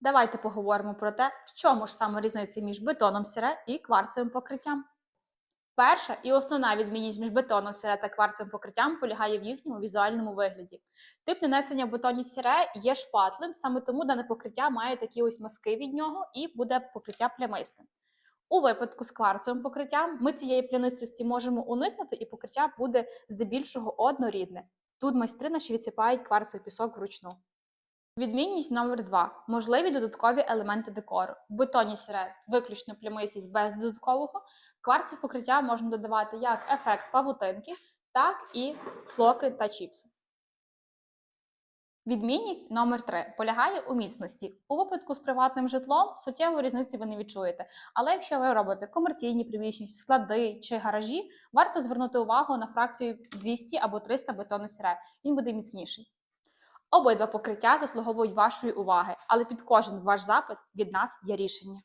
Давайте поговоримо про те, в чому ж саме різниця між бетоном сіре і кварцевим покриттям. Перша і основна відмінність між бетоном сіре та кварцевим покриттям полягає в їхньому візуальному вигляді. Тип нанесення в бетоні сіре є шпатлем, саме тому дане покриття має такі ось мазки від нього і буде покриття плямистим. У випадку з кварцевим покриттям ми цієї плянистості можемо уникнути, і покриття буде здебільшого однорідне. Тут майстри наші відсипають кварцевий пісок вручну. Відмінність номер 2 можливі додаткові елементи декору. В бетоні сіре виключно плямистість без додаткового. Кварцеве покриття можна додавати як ефект павутинки, так і флоки та чіпси. Відмінність номер 3 полягає у міцності. У випадку з приватним житлом суттєвої різниці ви не відчуєте. Але якщо ви робите комерційні приміщення, склади чи гаражі, варто звернути увагу на фракцію 200 або 300 бетону сіре. Він буде міцніший. Обидва покриття заслуговують вашої уваги, але під кожен ваш запит від нас є рішення.